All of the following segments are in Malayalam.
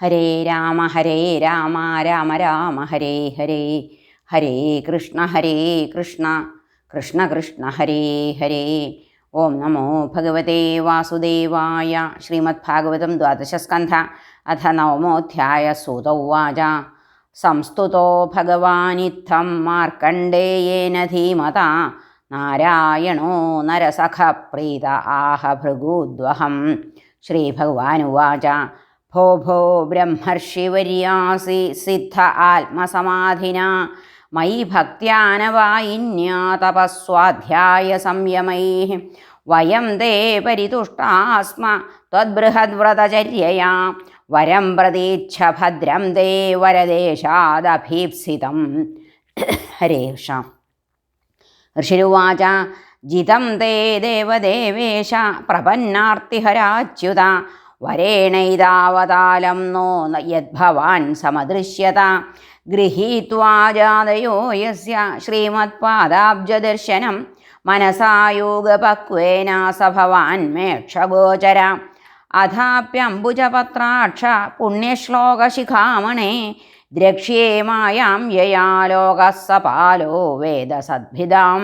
ഹരേ രാമ ഹരേ രാമ രാമ രാമ ഹരേ ഹരേ ഹരേ കൃഷ്ണ ഹരേ കൃഷ്ണ കൃഷ്ണ കൃഷ്ണ ഹരേ ഹരേ. ഓം നമോ ഭഗവതേ വാസുദേവായ ശ്രീമദ് ഭാഗവതം ദ്വാദശസ്കന്ധ അഥ നവമോധ്യായ സൂത സംസ്തുതോ ഭഗവാനിത്തം മാർക്കണ്ഡേയേന ധീമത. നാരായണോ നരസഖ പ്രീത ആഹ ഭൃഗൂദ്വഹം. ശ്രീഭഗവാനുവാച ഭോ ഭോ ബ്രഹ്മർഷിവര്യാസി സിദ്ധ ആത്മസമാധിന. മയി ഭക്ത്യാനവായിന്യാ തപസ്വാധ്യായ സംയമൈ. വയം തേ പരിതുഷ്ടാസ്മ ത്വദ്ബൃഹദ്വ്രതചര്യയാ വരം പ്രതീച്ഛ ഭദ്രം തേ വരദേശാദഭീപ്സിതം. ഹരേഷ ഋഷിരുവാച ജിതം തേ ദേവദേവേശ പ്രപന്നാർത്തിഹരാച്യുത വരേണൈതാവതാലം നോ യദ്ഭവാൻ സമദൃശ്യത. ഗൃഹീത്വാ ജാതയോ യസ്യ ശ്രീമത്പാദാബ്ജദർശനം. മനസായോഗപക്വേന സ ഭവാൻ മേക്ഷഗോചര. അഥാപ്യംബുജപത്രാക്ഷ പുണ്യശ്ലോകശിഖാമണേ. ദ്രക്ഷ്യേ മായാം യയാ ലോകः സപാലോ വേദസദ്ഭിതാം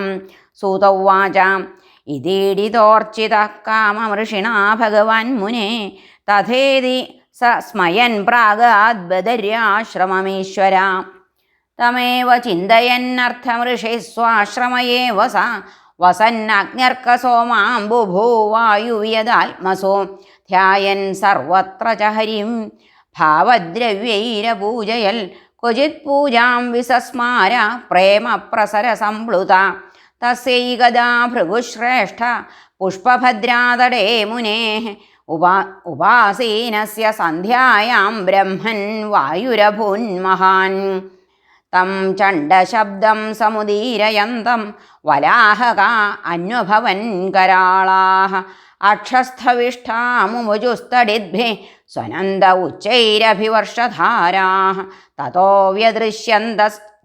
സൂതൗവാച ഇതീഡിതോർച്ചിതഃ കാമമൃഷിണാ ഭഗവാൻ മുനെ. തഥേതി സ സ്മയൻ പ്രാഗാദ്ബദര്യാശ്രമമീശ്വര തമേവ ചിന്തയന്നർത്ഥമൃഷി സ. സോമാം ബുഭൂവായുവിയതാത്മസോ ധ്യായൻ സർവത്ര ച ഭാവദ്രവ്യൈരപൂജയൽ. ക്വചിത് പൂജാം വിസസ്മാര. പ്രേമപ്രസര സംപ്ലുത തസ്യൈകദാ ഭൃഗുശ്രേഷ്ഠ പുഷ്പഭദ്രാതടേ മുനേ. ഉപാ ഉപാസീനസ്യ സന്ധ്യായാം ബ്രഹ്മൻ വായുരഭൂന്മഹാൻ തം ചണ്ഡശബ്ദം സമുദീരയന്തം വലാഹക അന്വഭവൻ കരാളാഹ. അക്ഷസ്ഥവിഷ്ഠാമുമുജുസ്തടിദ്ഭി സ്വനന്ദ ഉച്ചൈരഭിവർഷധാരാ തतो വ്യദൃശ്യന്ത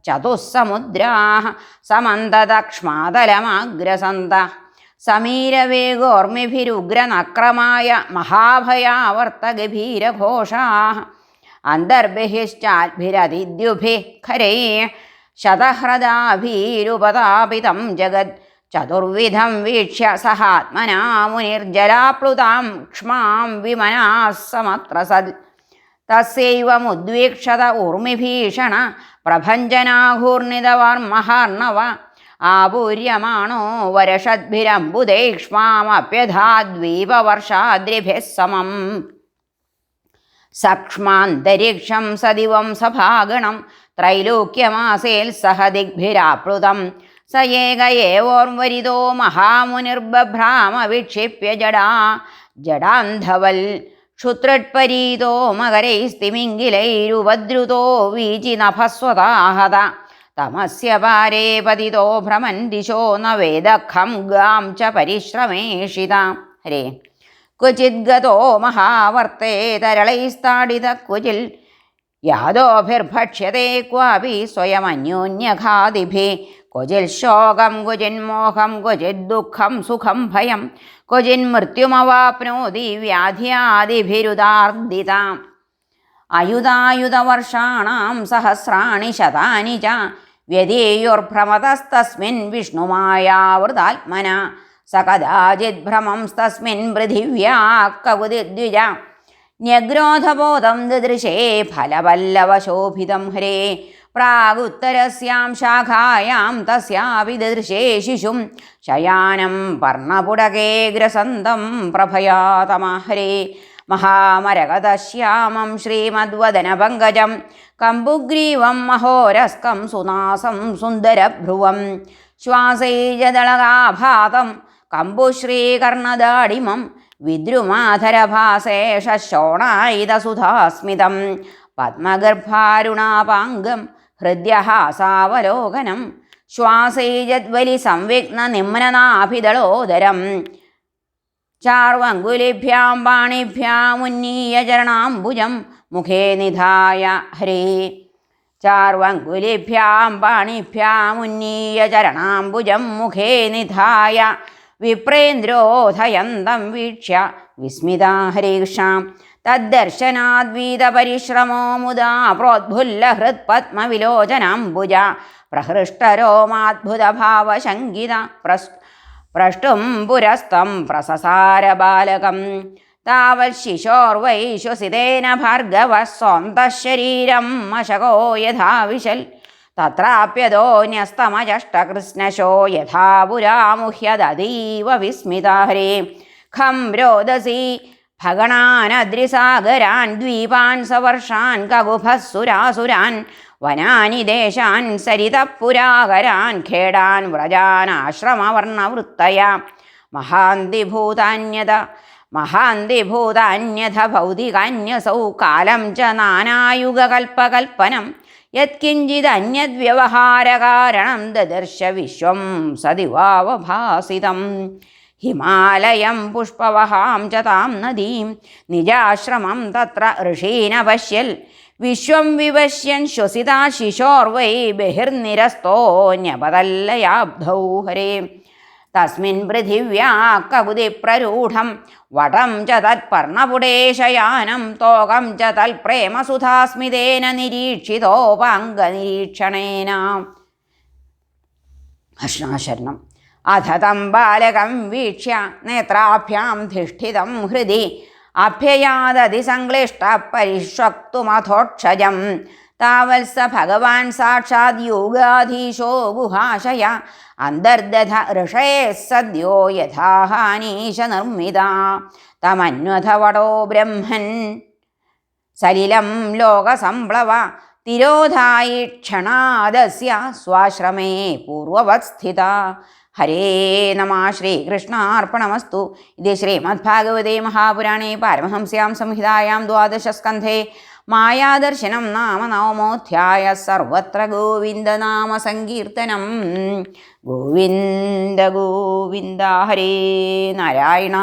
ചതുസ്സമുദ്രാः സമന്തദക്ഷ്മാതലമാഗ്രസന്ത സമീരവേഗോർമിഭിരുഗ്രനക്രമായ മഹാഭയാവർത്തഗഭീരഘോഷാः। അന്തർബഹിശ്ചാത്ഭിരതിദ്യുഭിः ഖരേ ശതഹ്രദാഭീരുപതാപിതം ജഗത്। ചതുർവിധം വീക്ഷ്യ സഹാത്മനാ മുനിർജലാപ്ലുതാം ക്ഷ്മാം വിമനാസമത്ര സദ് തസ്യൈവമുദ്വീക്ഷത ഊർമിഭീഷണ പ്രഭഞ്ജനാഘൂർണിതവർമഹാർണവ ആപൂര്യമാണോ വരഷദ്ഭിരംബുദൈക്ഷ്മാമപ്യധാദ്വീപവർഷാദ്രിഭിः സമം. സക്ഷ്മാന്തരിക്ഷം സദിവം സഭാഗണം ത്രൈലോക്യമാസേൽ സഹ ദിഗ്ഭിരാപ്ലുതം സ ഏക ഏവോർവരിതോ മഹാമുനിർബഭ്രാമ വിക്ഷിപ്യ ജടാ ജഡാന്ധവൽ ക്ഷുത്രട്പരീതോ മകരൈസ്തിമിംഗിലൈരുപദ്രുതോ വീചിനഭസ്വതാഹത തമസ്യ പാരേ പതിതോ ഭ്രമൻ ദിശോ ന വേദഖം ഗാം ച പരിശ്രമേഷിത ഹരേ ക്വചിദ്ഗതോ മഹാവർത്തേ തരളൈസ്താടിത ക്വചിൽ യാദോഭിർഭക്ഷ്യത്തെ ക്വാപി സ്വയമന്യോന്യഘാതിഭി. ക്വചിൽ ശോകം ക്വചിന്മോഹം ക്വചിത് ദുഃഖം സുഖം ഭയം. ക്വചിന്മൃത്യുമവാപ്നോതി വ്യാധ്യാദിഭിരുദാർദിതാം അയുധായുധവർഷാണാം സഹസ്രാണി ശതാനി ച. വ്യതേയുർഭ്രമതസ്തസ്മിൻ വിഷ്ണുമായാവൃതാത്മന. സ കഥാചിദ്ഭ്രമംസ്തസ്മിൻ പൃഥിവ്യാ കവുതിദ്വിജ ന്യഗ്രോധബോധം ദദൃശേ ഫലപല്ലവശോഭിതം ഹരേ. പ്രാഗുത്തരസ്യാം ശാഖായാം തസ്യാപി ദദൃശേ ശിശും. ശയാനം പർണപുടകേ ഗ്രസന്തം പ്രഭയാതമഹരേ മഹാമരകതശ്യാമം ശ്രീമദ്വദനപങ്കജം. കമ്പുഗ്രീവം മഹോരസ്കം സുനാസം സുന്ദരഭ്രുവം. ശ്വാസൈജദളകാഭാതം കമ്പുശ്രീകർണദാഡിമം വിദ്രുമാധരഭാസേഷോണായിതസുധാസ്മിതം പത്മഗർഭാരുണാപാംഗം ഹൃദ്യഹാസാവലോകനം. ശ്വാസൈജദ്വലി സംവിഘ്ന നിമ്നനാഭിതളോദരം ചാർവങ്കുലിഭ്യാം പാണിഭ്യാമുന്നീയ ചരണാംബുജം മുഖേ നിധായ ഹരേ. ചാർവങ്കുലിഭ്യാം പാണിഭ്യാമുന്നീയ ചരണാംബുജം മുഖേ നിധായ വിപ്രേന്ദ്രോധയന്തം വീക്ഷ്യ വിസ്മിതാ ഹരീക്ഷാം തദ്ദർശനാദ്വീതപരിശ്രമോ മുദാ പ്രോദ്ഭുല്ല ഹൃത്പത്മവിലോചനാംബുജ പ്രഹൃഷ്ടരോമാദ്ഭുതഭാവശങ്കിത പ്രസ് പ്രഷ്ടും പുരസ്തം പ്രസസാര ബാലകം താവത് ശിശോർവൈ ശ്വസിതേന ഭാർഗവ സ്വന്തശരീരം മശകോ യഥാ വിശൽ തത്രാപ്യതോ ന്യസ്തമജഷ്ടകൃഷ്ണശോ യഥാ പുരാമുഹ്യതീവ വിസ്മിതാഹരേ ഖം രോദസി ഭഗണാനദ്രിസാഗരാൻ ദ്വീപാൻ സവർഷാൻ കകുഭസുരാസുരാൻ വനാനി ദേശാൻ സരിതപുരാകരാൻ ഖേടാൻ വ്രജാൻ ആശ്രമവർണവൃത്തയ മഹാന്തിഭൂതാന്യത മഹാന്തിഭൂതാന്യഥ ഭൗതികാന്യസൗ കാലം ച നാനായുഗകൽപ്പകൽപ്പനം യത്കിഞ്ചിദന്യദ്വ്യവഹാരകാരണം ദദർശ വിശ്വം സതിവാവഭാസിതം ഹിമാലയം പുഷ്പവഹാം ച താം നദീം. നിജാശ്രമം തത്ര ഋഷീന പശ്യൽ വിശ്വം വിവശ്യൻ ശ്വസിതാ ശിശോർവൈ ബഹിർനിരസ്തോന്യപതല്ലയാബ്ധൗ ഹരേ. തസ്മിൻ പൃഥിവ്യാ കകുതി പ്രരൂഢം. വടം ച തത്പർണപുടേശയാനം തോകം ച തൽപ്രേമസുധാസ്മിതേന നിരീക്ഷിതോപാംഗനിരീക്ഷണേന അശ്നാശരണം അഥ തം ബാലകം വീക്ഷ്യ നേത്രാഭ്യാം ധിഷ്ഠിതം ഹൃദി. അഭ്യയാദതി സംക്ലിഷ്ട പരിഷ്വക്തുമഥോക്ഷജം താവത്സ ഭഗവാൻ സാക്ഷാത് യോഗാധീശോ ഗുഹാശയ. അന്തർദധ ഋഷേ സദ്യോ യഥാഹാനീശ നിർമ്മിത. തമന്വഥവടോ ബ്രഹ്മൻ. സലിലം ലോകസംപ്ലവ തിരോധായി ക്ഷണാദസ്യ സ്വാശ്രമേ പൂർവവത് സ്ഥിത ഹരേ നമ ശ്രീകൃഷ്ണാർപ്പണമസ്തു. ഇത് ശ്രീമദ്ഭാഗവതേ മഹാപുരാണേ പാരമഹംസ്യാം സംഹിതായാം ദ്വാദശസ്കന്ധേ. മായാദർശനം നാമനാമോധ്യായ സർവത്ര ഗോവിന്ദനാമ സങ്കീർത്തനം. ഗോവിന്ദ ഗോവിന്ദ ഹരേ നാരായണ.